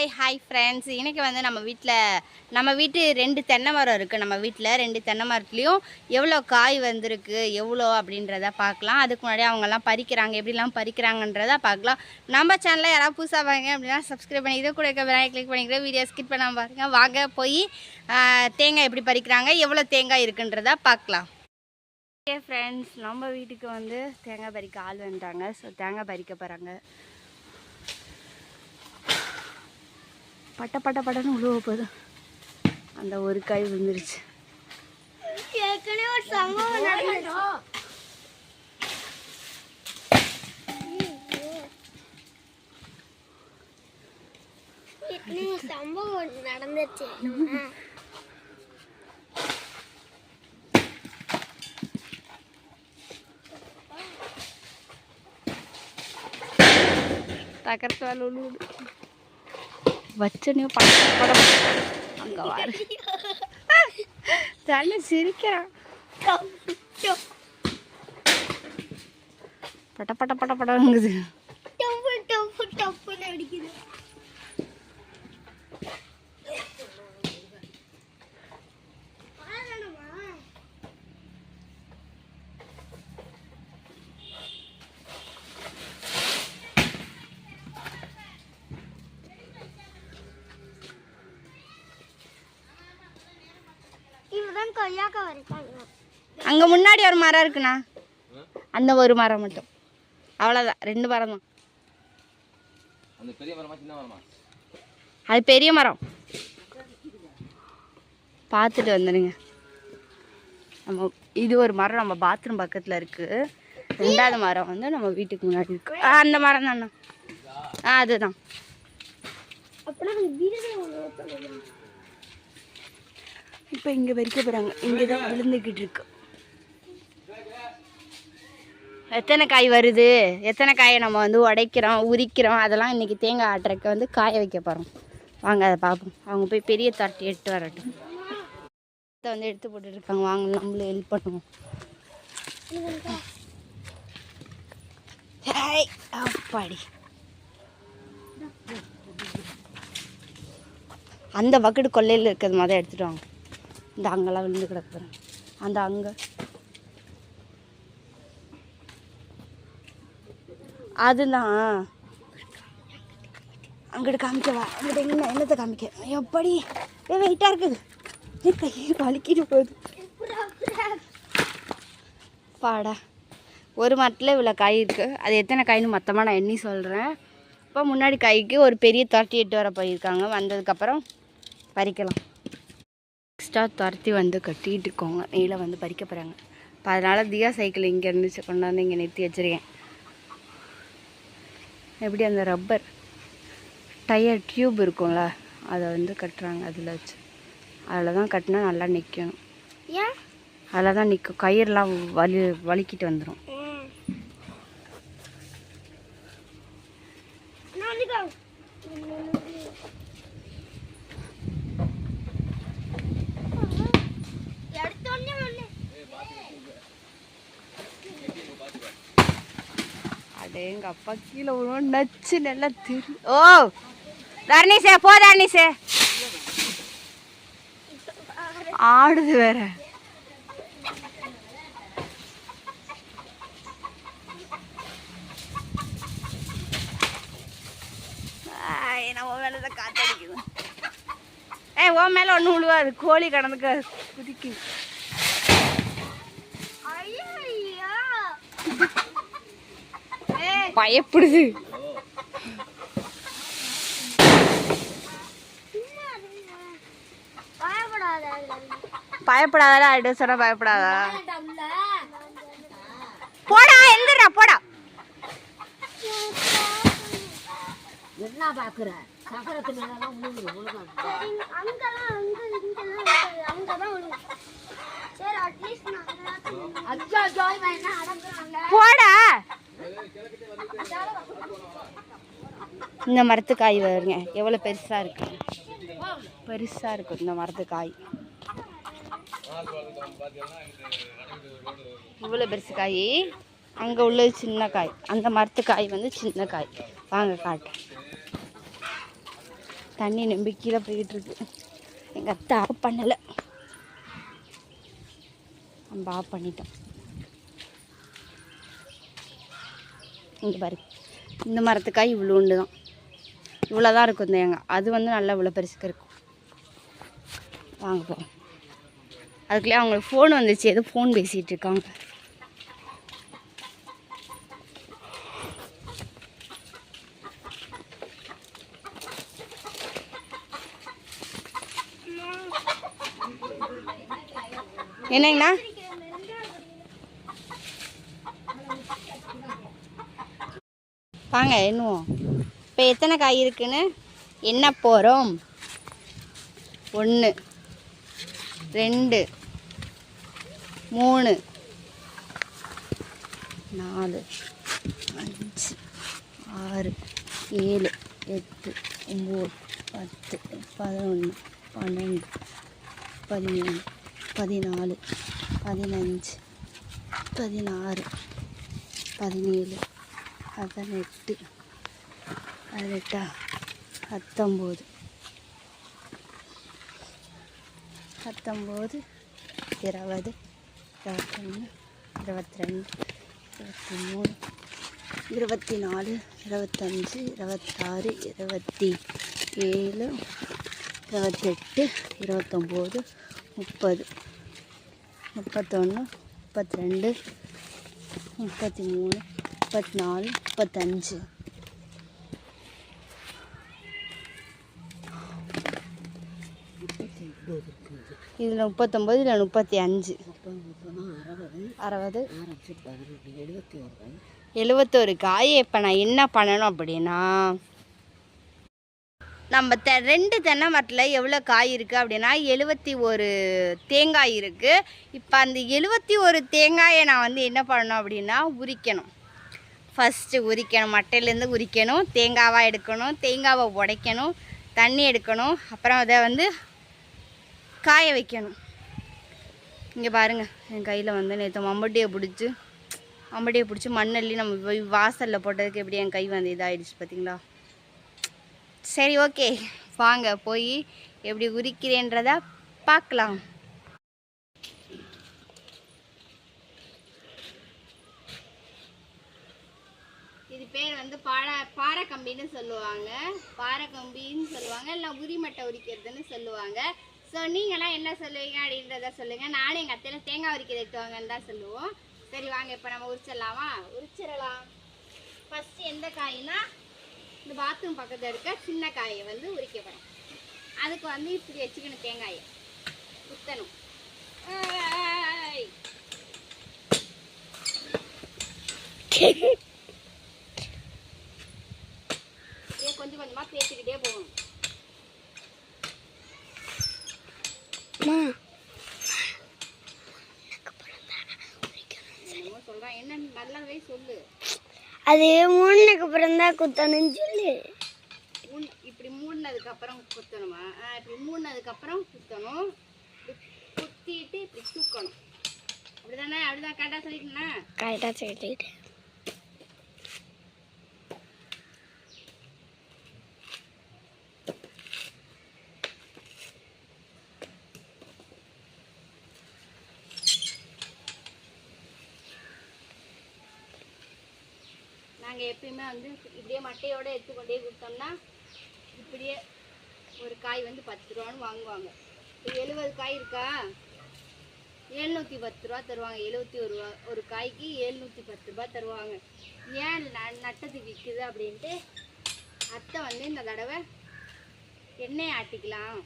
Hi hi friends இன்னைக்கு வந்து நம்ம வீட்டில் நம்ம வீட்டு ரெண்டு தென்னை மரம் இருக்குது நம்ம வீட்டில் ரெண்டு தென்னை மரத்துலேயும் எவ்வளோ காய் வந்திருக்கு எவ்வளோ அப்படின்றத பார்க்கலாம். அதுக்கு முன்னாடி அவங்கெல்லாம் பறிக்கிறாங்க. எப்படிலாம் பறிக்கிறாங்கன்றத பார்க்கலாம். நம்ம சேனலில் யாராவது புதுசாக வாங்க அப்படின்னா சப்ஸ்கிரைப் பண்ணி இதை கூட இருக்க விநாயகர் கிளிக் பண்ணிக்கிற வீடியோ ஸ்கிப் பண்ணாமல் பாருங்க. வாங்க போய் தேங்காய் எப்படி பறிக்கிறாங்க எவ்வளோ தேங்காய் இருக்குன்றத பார்க்கலாம். ஓகே ஃப்ரெண்ட்ஸ் நம்ம வீட்டுக்கு வந்து தேங்காய் பறிக்க ஆள் வந்துட்டாங்க. ஸோ தேங்காய் பறிக்க போகிறாங்க பட்ட பட்ட பட்டன்னு உழுவ போகுது. அந்த ஒரு காய் விழுந்துருச்சு. சம்பவம் நடந்துச்சு. தகர்த்தால் உழுவுது. வச்சனையும் பட படம் அங்கே வாரு. தண்ணி சிரிக்கிறான். பட்ட பட்ட பட்ட படங்குது. கொய்யாக்கா வரைக்காங்க அங்கே முன்னாடி ஒரு மரம் இருக்குண்ணா. அந்த ஒரு மரம் மட்டும். அவ்வளோதான் ரெண்டு மரம் தான் அந்த பெரிய மரமா சின்ன மரமா? அது பெரிய மரம். பார்த்துட்டு வந்துடுங்க நம்ம இது ஒரு மரம் நம்ம பாத்ரூம் பக்கத்தில் இருக்குது ரெண்டாவது மரம் வந்து நம்ம வீட்டுக்கு முன்னாடி இருக்கு. அந்த மரம் தானே ஆ அதுதான். இப்போ இங்கே வரைக்க போகிறாங்க இங்கே தான் விழுந்துக்கிட்டு இருக்கு. எத்தனை காய் வருது? எத்தனை காயை நம்ம வந்து உடைக்கிறோம் உரிக்கிறோம்? அதெல்லாம் இன்றைக்கி தேங்காய் ஆட்டுறக்கு வந்து காய வைக்க போகிறோம் வாங்க அதை பார்ப்போம். அவங்க போய் பெரிய தட்டி எடுத்து வரட்டும். இதை வந்து எடுத்து போட்டுட்டுருக்காங்க வாங்க நம்மளும் ஹெல்ப் பண்ணுவோம். அப்பாடி. அந்த பக்கெட்டு கொல்லையில் இருக்கிறது மாதிரி எடுத்துகிட்டு வாங்க. இந்த அங்கெல்லாம் விழுந்து கிடக்குறேன் அந்த அங்கே. அதுதான். அங்கிட்டு காமிக்கவா அங்கிட்ட எங்க என்னத்தை காமிக்க? எப்படி? வெயிட்டாக இருக்குது. என் கையை வலிக்கிட்டு போகுது. பாடா ஒரு மரத்தில் இவ்வளோ காய் இருக்குது அது எத்தனை காயின்னு மொத்தமாக நான் எண்ணி சொல்கிறேன் இப்போ முன்னாடி காய்க்கு ஒரு பெரிய துரட்டி எட்டு வர போயிருக்காங்க. வந்ததுக்கப்புறம் பறிக்கலாம். எக்ஸ்ட்ரா துரத்தி வந்து கட்டிட்டு இருக்கோங்க. நீல வந்து பறிக்க போகிறாங்க இப்போ அதனால் தியா சைக்கிள் இங்கே இருந்துச்சு. கொண்டாந்து இங்கே நிறுத்தி வச்சுருக்கேன். எப்படி அந்த ரப்பர் டயர் டியூப் இருக்கும்ல அதை வந்து கட்டுறாங்க அதில் வச்சு. அதில் தான் கட்டினா நல்லா நிற்கணும் அதில் தான் நிற்கும் கயிறுலாம் வலி வலிக்கிட்டு வந்துடும் நான் வந்துக்கோ அடே எங்கள் அப்பா கீழே விழுவோம் நச்சு நல்லா திரு ஓ! தர்ணீஸே போ தர்ணீஸே ஆடுது வேற. ஆய், நம்ம மேலே தான் காத்தடிக்குது. ஏ உன் மேலே ஒன்றும் விழுவாது கோழி கடந்துக்க குதிக்கு பயப்படுது. பயப்படாத பயப்படாதடா அடி சொன்னா பயப்படாதா? போடா எந்திரா போடா. என்ன பாக்குற? சக்கரத்து மேலாம் அங்கதான் போடா. இந்த மரத்து காய் வருங்க எவ்வளோ பெருசாக இருக்கு. பெருசாக இருக்கும் இந்த மரத்து காய் இவ்வளோ பெருசு காய். அங்கே உள்ளது சின்ன காய். அந்த மரத்து காய் வந்து சின்ன காய். வாங்க காட்டு. தண்ணி நம்பிக்கையில் கீழே போய்கிட்டு எங்கள் அத்தை ஆஃப் பண்ணலை. நம்ம ஆஃப் பண்ணிட்டோம். இங்கே பாரு. இந்த மரத்துக்காய் இவ்வளோ உண்டு தான் இவ்வளோ தான் இருக்கும் இந்த தேங்காய். அது வந்து நல்லா இவ்வளோ பெருசுக்கு இருக்கும். வாங்க போகிறோம் அதுக்குள்ளே அவங்களுக்கு ஃபோன் வந்துச்சு. ஏதோ ஃபோன் பேசிகிட்டு இருக்காங்க. என்னங்கண்ணா? வாங்க என்னுவோம் இப்போ எத்தனை காய் இருக்குன்னு? என்ன போகிறோம் ஒன்று ரெண்டு மூணு நாலு அஞ்சு ஆறு ஏழு எட்டு ஒம்பது பத்து பதினொன்று பன்னெண்டு பதிமூணு பதினாலு பதினஞ்சு பதினாறு பதினேழு பதினெட்டு. பதினெட்டா? பத்தொம்போது. பத்தொம்போது இருபது இருபத்தொன்று இருபத்தி ரெண்டு இருபத்தி மூணு இருபத்தி நாலு இருபத்தஞ்சி இருபத்தாறு இருபத்தி ஏழு இருபத்தெட்டு இருபத்தொம்போது முப்பது. முப்பத்தொன்று முப்பத்தி ரெண்டு முப்பத்தி மூணு முப்பத்தி நாலு முப்பத்தஞ்சு. இதில் முப்பத்தொம்போது இதில் முப்பத்தி அஞ்சு அறுபது. எழுபத்தொரு எழுபத்தோரு காய் இப்போ நான் என்ன பண்ணணும் அப்படின்னா நம்ம தெ ரெண்டு தென்னை மரத்தில் எவ்வளோ காய் இருக்குது அப்படின்னா எழுபத்தி ஒரு தேங்காய் இருக்குது இப்போ அந்த எழுபத்தி ஒரு தேங்காயை நான் வந்து என்ன பண்ணணும் அப்படின்னா உரிக்கணும். ஃபஸ்ட்டு உரிக்கணும். மட்டையிலேருந்து உரிக்கணும். தேங்காவாக எடுக்கணும். தேங்காவை உடைக்கணும். தண்ணி எடுக்கணும். அப்புறம் அதை வந்து காய வைக்கணும். இங்கே பாருங்கள் என் கையில் வந்து நேற்று மம்பட்டியை பிடிச்சி மம்பட்டியை பிடிச்சி மண்ணள்ளி நம்ம வாசலில் போட்டதுக்கு எப்படி என் கை வந்து இதாகிடுச்சு பார்த்தீங்களா சரி ஓகே வாங்க போய் எப்படி உரிக்கிறேன்றத பார்க்கலாம். பேர் வந்து பாறை பாறை கம்பின்னு சொல்லுவாங்க. பாறை கம்பின்னு சொல்லுவாங்க. இல்லை உரிமட்டை உரிக்கிறதுன்னு சொல்லுவாங்க. ஸோ நீங்களாம் என்ன சொல்லுவீங்க அப்படின்றத சொல்லுங்கள் நானும் எங்கள் அத்தையில தேங்காய் உரிக்கிறது எட்டுவாங்கன்னு தான் சொல்லுவோம். சரி வாங்க இப்போ நம்ம உரிச்சிடலாமா? உரிச்சிடலாம். ஃபஸ்ட்டு எந்த காய்னா இந்த பாத்ரூம் பக்கத்தில் இருக்க சின்ன காயை வந்து உரிக்கப்படும். அதுக்கு வந்து இப்படி வச்சுக்கணும் தேங்காயை. குத்தணும். ஏய். அப்படியே கொஞ்சம் கொஞ்சமாக பேசிக்கிட்டே போகணும். சொல்கிறான் என்ன நல்லாவே சொல்லு. அது மூணுக்கு அப்புறம் தான் குத்தணும்னு சொல்லு. இப்படி மூடினதுக்கு அப்புறம் குத்தணுமா? இப்படி மூடினதுக்கு அப்புறம் குத்தணும். குத்திட்டு இப்படி தூக்கணும். அப்படிதானே? அப்படிதான் கரெக்டாக சொல்லிட்டேனா? கரெக்டாக சொல்லிட்டு நாங்கள் எப்பயுமே வந்து இப்படியே மட்டையோட எடுத்துக்கொண்டே கொடுத்தோம்னா இப்படியே ஒரு காய் வந்து பத்து ரூபான்னு வாங்குவாங்க. இப்போ எழுபது காய் இருக்கா? எழுநூற்றி பத்து ரூபா தருவாங்க. எழுபத்தி ஒரு ரூபா ஒரு காய்க்கு எழுநூற்றி பத்து ரூபா தருவாங்க. ஏன் ந நட்டத்துக்கு விற்குது அப்படின்ட்டு அத்தை வந்து இந்த தடவை எண்ணெய் ஆட்டிக்கலாம்.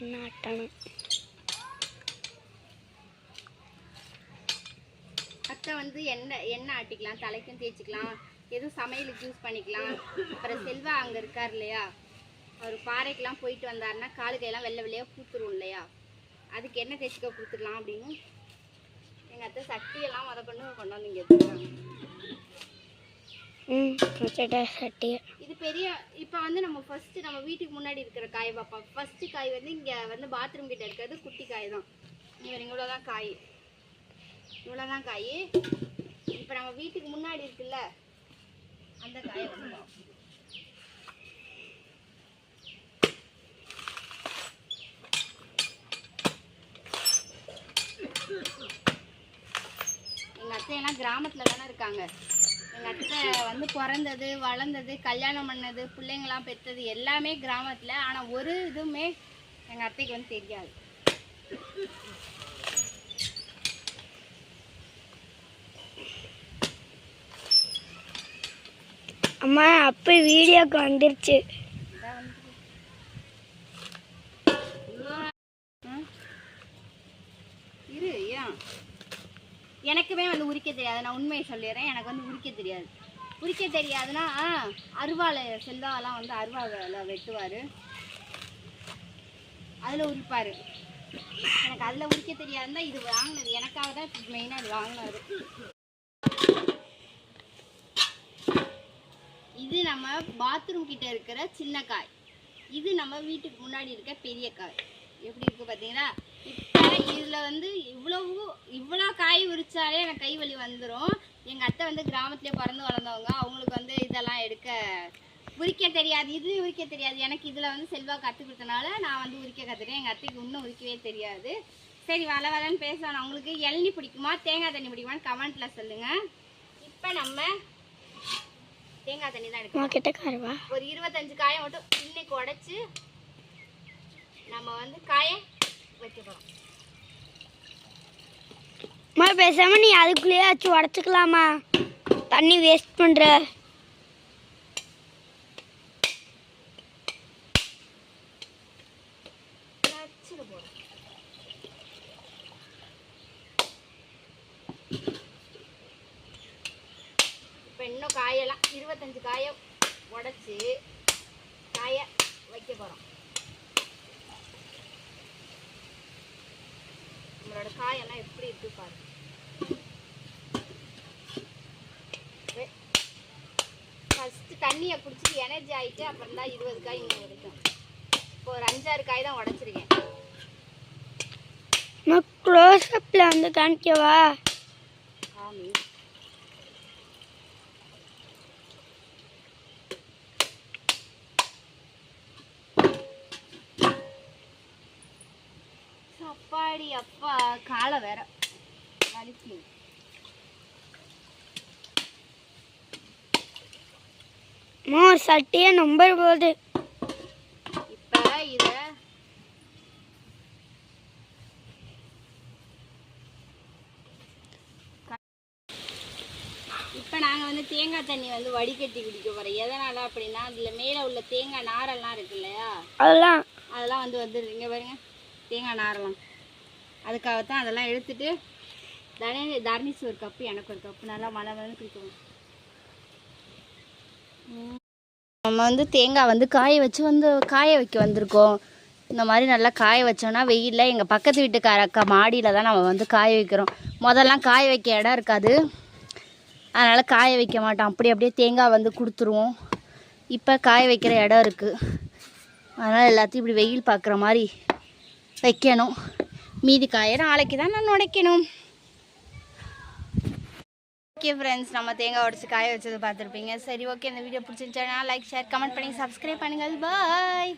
என்ன ஆட்டணும். அத்தை வந்து எண்ணெய் எண்ணெய் ஆட்டிக்கலாம் தலைக்கும் தேய்ச்சிக்கலாம் எதுவும் சமையலுக்கு யூஸ் பண்ணிக்கலாம். அப்புறம் செல்வா அங்கே இருக்கார் இல்லையா? அவர் பாறைக்கெல்லாம் போயிட்டு வந்தாருன்னா காலு கையெல்லாம் வெள்ளை வெள்ளையாக பூத்துரும் இல்லையா? அதுக்கு எண்ணெய் தேய்ச்சிக்க கொடுத்துடலாம் அப்படின்னு எங்கள் அத்தை சட்டியெல்லாம் முத கொண்டு இங்கே ம் வச்சுட்ட சட்டி இது பெரிய இப்போ வந்து நம்ம ஃபர்ஸ்ட் நம்ம வீட்டுக்கு முன்னாடி இருக்கிற காய் பார்ப்போம் ஃபர்ஸ்ட் காய் வந்து இங்கே வந்து பாத்ரூம் கிட்ட இருக்கிறது குட்டி காய் தான். இங்கே இவ்வளோ தான் காய். இவ்வளோதான் காய். இப்போ நம்ம வீட்டுக்கு முன்னாடி இருக்குல்ல அந்த காயை வச்சுருவோம் எங்கள் அத்தையெல்லாம் கிராமத்தில் தானே இருக்காங்க. எங்கள் அத்தை வந்து பிறந்தது வளர்ந்தது கல்யாணம் பண்ணது பிள்ளைங்களாம் பெற்றது எல்லாமே கிராமத்தில். ஆனால் ஒரு இதுவுமே எங்கள் அத்தைக்கு வந்து தெரியாது. அம்மா அப்போ வீடியோக்கு வந்துருச்சு. இரு எனக்குமே வந்து உரிக்க தெரியாது. நான் உண்மையை சொல்லிடுறேன். எனக்கு வந்து உரிக்க தெரியாது. உரிக்க தெரியாதுன்னா அருவாளை செல்வாலாம் வந்து அருவாவில் வெட்டுவார். அதில் உரிப்பார். எனக்கு அதில் உரிக்க தெரியாதுன்னா இது வாங்கினது. எனக்காக தான் மெயினாக இது வாங்கினார் இது நம்ம பாத்ரூம் கிட்ட இருக்கிற சின்ன காய். இது நம்ம வீட்டுக்கு முன்னாடி இருக்க பெரிய காய். எப்படி இருக்கு பார்த்தீங்களா இப்போ இதில் வந்து இவ்வளவு இவ்வளோ காய் உரிச்சாலே எனக்கு கை வலி வந்துடும் எங்கள் அத்தை வந்து கிராமத்துலேயே பிறந்து வளர்ந்தவங்க. அவங்களுக்கு வந்து இதெல்லாம் எடுக்க உரிக்க தெரியாது இது உரிக்க தெரியாது. எனக்கு இதில் வந்து செல்வா கற்றுக் கொடுத்தனால நான் வந்து உரிக்க கற்றுட்டேன் எங்கள் அத்தைக்கு இன்னும் உரிக்கவே தெரியாது. சரி வள வரன்னு பேசணும் அவங்களுக்கு இளநி பிடிக்குமா? தேங்காய் தண்ணி பிடிக்குமான்னு கமெண்ட்டில் சொல்லுங்கள் இப்போ நம்ம தேங்காய் தண்ணி தான் எடுக்கணும். கிட்ட காரவா ஒரு இருபத்தஞ்சு காயை மட்டும் இன்னைக்கு உடைச்சு நம்ம வந்து காயை வைக்க போகிறோம் அம்மா பேசாம நீ அதுக்குள்ளேயே வச்சு உடச்சிக்கலாமா? தண்ணி வேஸ்ட் பண்ற வச்சுக்க போகிறோம் இப்போ இன்னும் காயெல்லாம் இருபத்தஞ்சு காயை உடைச்சி காயை வைக்க போகிறோம் நம்மளோட காயெல்லாம் எப்படி இருக்கு பாருங்க ஃபஸ்ட்டு தண்ணியை பிடிச்சிட்டு எனர்ஜி ஆகிட்டு அப்புறம் தான் இருபது காய் இங்கே கிடைக்கும் இப்போ ஒரு அஞ்சாறு காய் தான் உடச்சிருக்கேன். அம்மா க்ளோஸ் அப்பில் வந்து காமிக்கவா? அப்பாடி அப்பா காலை வேற. வலிக்கு. ஒரு சட்டியே நம்பர் போகுது இப்போ இதை இப்போ நாங்கள் வந்து தேங்காய் தண்ணி வந்து வடிகட்டி குடிக்க போகிறோம் எதனால் அப்படின்னா அதில் மேலே உள்ள தேங்காய் நாரெல்லாம் இருக்கு இல்லையா அதெல்லாம் அதெல்லாம் வந்து வந்துடுது இங்கே பாருங்க. தேங்காய் நாரெல்லாம். அதுக்காகத்தான் அதெல்லாம் எடுத்துட்டு தனே தர்ணிஸ் ஒரு கப்பு எனக்கு ஒரு கப்பு. நல்லா மழை வந்து குடிக்கணும். நம்ம வந்து தேங்காய் வந்து காய வச்சு வந்து காய வைக்க வந்திருக்கோம். இந்த மாதிரி நல்லா காய வச்சோன்னா வெயிலில் எங்கள் பக்கத்து வீட்டுக்கார அக்கா மாடியில் தான் நம்ம வந்து காய வைக்கிறோம். முதல்லாம் காய வைக்க இடம் இருக்காது. அதனால் காய வைக்க மாட்டோம். அப்படி அப்படியே தேங்காய் வந்து கொடுத்துருவோம். இப்போ காய வைக்கிற இடம் இருக்குது அதனால் எல்லாத்தையும் இப்படி வெயில் பார்க்குற மாதிரி வைக்கணும். மீதி காயை நாளைக்கு தான் நான் உடைக்கணும். ஓகே ஃப்ரெண்ட்ஸ் நம்ம தேங்காய் உடச்சி காய வச்சது பார்த்துருப்பீங்க. சரி ஓகே இந்த வீடியோ பிடிச்சிருந்துச்சுன்னா லைக் ஷேர் கமெண்ட் பண்ணி சப்ஸ்கிரைப் பண்ணுங்கள். பாய்